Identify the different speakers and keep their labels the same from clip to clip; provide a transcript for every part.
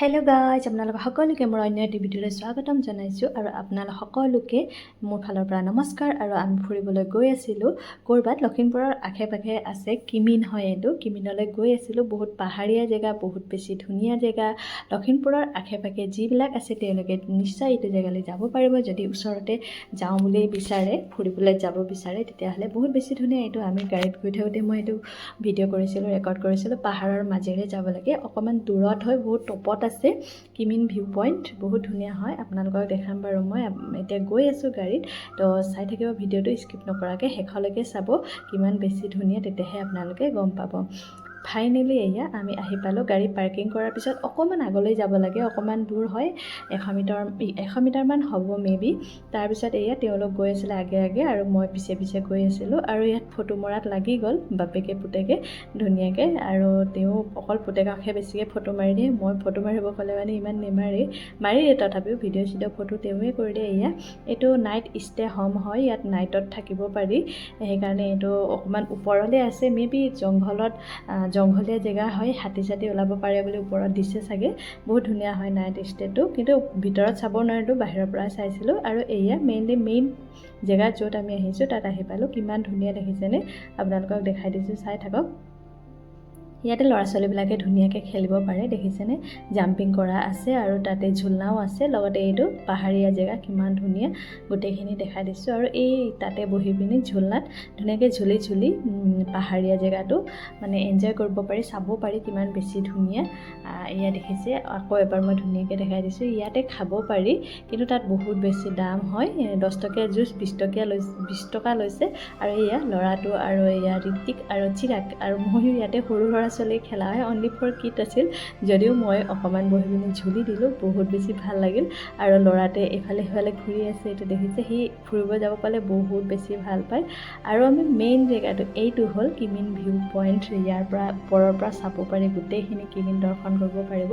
Speaker 1: Hello guys আপোনালোক সকলোকে মোৰ অন্য এটি ভিডিঅ'লৈ স্বাগতম জনাইছোঁ আৰু আপোনালোক সকলোকে মোৰ ফালৰ পৰা নমস্কাৰ আৰু আমি ফুৰিবলৈ গৈ আছিলোঁ। ক'ৰবাত লখিমপুৰৰ আশে পাশে আছে কিমিন হয় এইটো। কিমিনলৈ গৈ আছিলোঁ বহুত পাহাৰীয়া জেগা বহুত বেছি ধুনীয়া জেগা। লখিমপুৰৰ আশে পাশে যিবিলাক আছে তেওঁলোকে নিশ্চয় এইটো জেগালৈ যাব পাৰিব। যদি ওচৰতে যাওঁ বুলি বিচাৰে ফুৰিবলৈ যাব বিচাৰে তেতিয়াহ'লে বহুত বেছি ধুনীয়া এইটো। আমি গাড়ীত গৈ থাকোঁতে মই এইটো ভিডিঅ' কৰিছিলোঁ ৰেকৰ্ড কৰিছিলোঁ। পাহাৰৰ মাজেৰে যাব লাগে। অকণমান দূৰত হয় বহুত টপত আছে। কিমিন ভিউ পইণ্ট বহুত ধুনীয়া হয়। আপোনালোকক দেখাম বাৰু মই। এতিয়া গৈ আছোঁ গাড়ীত। তো চাই থাকিব ভিডিঅ'টো স্কিপ নকৰাকৈ। শেষলৈকে চাব কিমান বেছি ধুনীয়া তেতিয়াহে আপোনালোকে গম পাব। ফাইনেলি এয়া আমি আহি পালোঁ গাড়ী পাৰ্কিং কৰাৰ পিছত অকণমান আগলৈ যাব লাগে অকণমান দূৰ হয় এশ মিটাৰ এশ মিটাৰমান হ'ব মে বি তাৰপিছত এয়া তেওঁলোক গৈ আছিলে আগে আগে আৰু মই পিছে পিছে গৈ আছিলোঁ আৰু ইয়াত ফটো মৰাত লাগি গ'ল বাপেকে পুতেকে ধুনীয়াকৈ। আৰু তেওঁ অকল পুতেককহে বেছিকৈ ফটো মাৰি দিয়ে মই ফটো মাৰিব ক'লে মানে ইমান নেমাৰেই। মাৰি দিয়ে তথাপিও ভিডিঅ' চিডিঅ' ফটো তেওঁৱে কৰি দিয়ে এয়া। এইটো নাইট ষ্টে হোম হয় ইয়াত নাইটত থাকিব পাৰি। সেইকাৰণে এইটো অকণমান ওপৰলৈ আছে মে বি জংঘলত জংঘলীয়া জেগা হয় হাতী চাতী ওলাব পাৰে বুলি ওপৰত দিছে চাগে। বহুত ধুনীয়া হয় নাইট ষ্টেটো কিন্তু ভিতৰত চাব নোৱাৰিলোঁ বাহিৰৰ পৰা চাইছিলোঁ। আৰু এয়া মেইনলি মেইন জেগাত য'ত আমি আহিছোঁ তাত আহি পালোঁ। কিমান ধুনীয়া দেখিছেনে? আপোনালোকক দেখাই দিছোঁ চাই থাকক। ইয়াতে ল'ৰা ছোৱালীবিলাকে ধুনীয়াকৈ খেলিব পাৰে দেখিছেনে? জাম্পিং কৰা আছে আৰু তাতে ঝুলনাও আছে। লগতে এইটো পাহাৰীয়া জেগা কিমান ধুনীয়া। গোটেইখিনি দেখাই দিছোঁ আৰু এই তাতে বহি পিনি ঝুলনাত ধুনীয়াকৈ ঝুলি ঝুলি পাহাৰীয়া জেগাটো মানে এনজয় কৰিব পাৰি চাব পাৰি কিমান বেছি ধুনীয়া। এয়া দেখিছে। আকৌ এবাৰ মই ধুনীয়াকৈ দেখাই দিছোঁ। ইয়াতে খাব পাৰি কিন্তু তাত বহুত বেছি দাম হয়। দহ টকীয়া জুচ বিছ টকীয়া লৈ বিছ টকা লৈছে। আৰু এয়া ল'ৰাটো আৰু এয়া ঋতিক আৰু চিৰাগ। আৰু ময়ো ইয়াতে সৰু ল'ৰা ছোৱালী খেলা হয় অনলি ফৰ কিট আছিল। যদিও মই অকণমান বহি পিনি ঝুলি দিলোঁ, বহুত বেছি ভালো লাগিল। আৰু ল'ৰাটোৱে এইফালে সিফালে ঘূৰি আছে, এইটো দেখিছে, সি ফুৰিব যাব পালে বহুত বেছি ভালো পায়। আৰু আমি মেইন জেগাটো, এইটো হ'ল কিমিন ভিউ পইণ্ট। ইয়াৰ পৰা, ওপৰৰ পৰা চাব পাৰি, গোটেইখিনি কিমিন দৰ্শন কৰিব পাৰিব।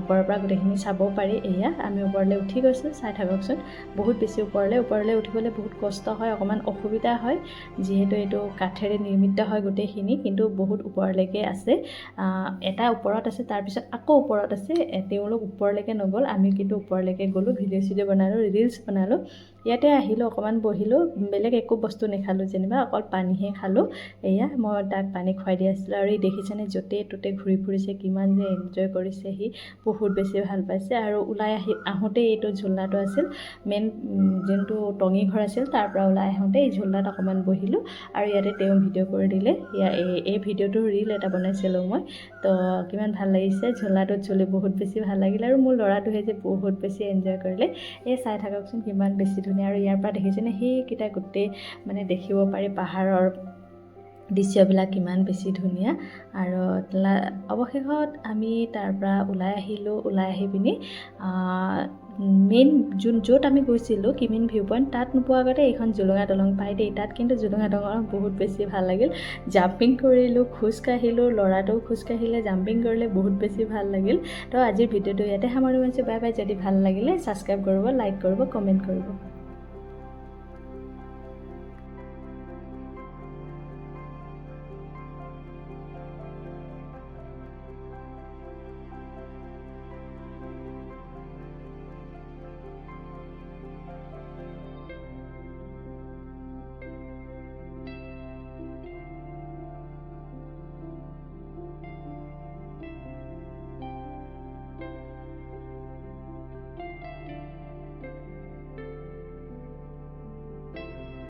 Speaker 1: ওপৰৰ পৰা গোটেইখিনি চাব পাৰি, এয়া। আমি ওপৰলৈ উঠি গৈছোঁ, চাই থাককচোন বহুত বেছি ওপৰলৈ ওপৰলৈ উঠিবলৈ বহুত কষ্ট হয়, অকণমান অসুবিধা হয়। যিহেতু এইটো কাঠেৰে নিৰ্মিত হয় গোটেইখিনি, কিন্তু বহুত ওপৰলৈকে আছে। এটা ওপৰত আছে তাৰপিছত আকৌ ওপৰত আছে। তেওঁলোক ওপৰলৈকে নগ'ল আমি কিন্তু ওপৰলৈকে গ'লোঁ ভিডিঅ' চিডিঅ' বনালোঁ ৰিলচ বনালোঁ। ইয়াতে আহিলোঁ অকণমান বহিলোঁ বেলেগ একো বস্তু নেখালোঁ যেনিবা অকল পানীহে খালোঁ। এয়া মই তাক পানী খুৱাই দি আছিলোঁ আৰু ই দেখিছেনে য'তে ত'তে ঘূৰি ফুৰিছে কিমান যে এনজয় কৰিছে সি বহুত বেছি ভাল পাইছে আৰু ওলাই আহি আহোঁতে এইটো ঝুলনাটো আছিল মেইন যোনটো টঙি ঘৰ আছিল তাৰ পৰা ওলাই আহোঁতে এই ঝুলনাত অকণমান বহিলোঁ আৰু ইয়াতে তেওঁ ভিডিঅ' কৰি দিলে। এই ভিডিঅ'টোৰ ৰিল এটা বনাইছিলোঁ মই তো কিমান ভাল লাগিছে ঝোলাটোত ঝুলি বহুত বেছি ভাল লাগিল আৰু মোৰ ল'ৰাটোহে যে বহুত বেছি এনজয় কৰিলে এই চাই থাককচোন কিমান বেছি ধুনীয়া আৰু ইয়াৰ পৰা দেখিছেনে সেইকেইটা গোটেই মানে দেখিব পাৰি পাহাৰৰ দৃশ্যবিলাক কিমান বেছি ধুনীয়া। আৰু অৱশেষত আমি তাৰ পৰা ওলাই আহিলোঁ ওলাই আহি পিনি মেইন যোন য'ত আমি গৈছিলোঁ কিমিন ভিউ পইণ্ট তাত নোপোৱাৰ আগতে এইখন জুলুঙা দলং পাই দেই। তাত কিন্তু জুলুঙা দলং বহুত বেছি ভাল লাগিল। জাম্পিং কৰিলোঁ খোজকাঢ়িলোঁ ল'ৰাটোও খোজকাঢ়িলে জাম্পিং কৰিলে বহুত বেছি ভাল লাগিল। তো আজিৰ ভিডিঅ'টো ইয়াতে সামৰি মাৰিছোঁ। বাই বাই যদি ভাল লাগিলে ছাবস্ক্ৰাইব কৰিব লাইক কৰিব কমেণ্ট কৰিব।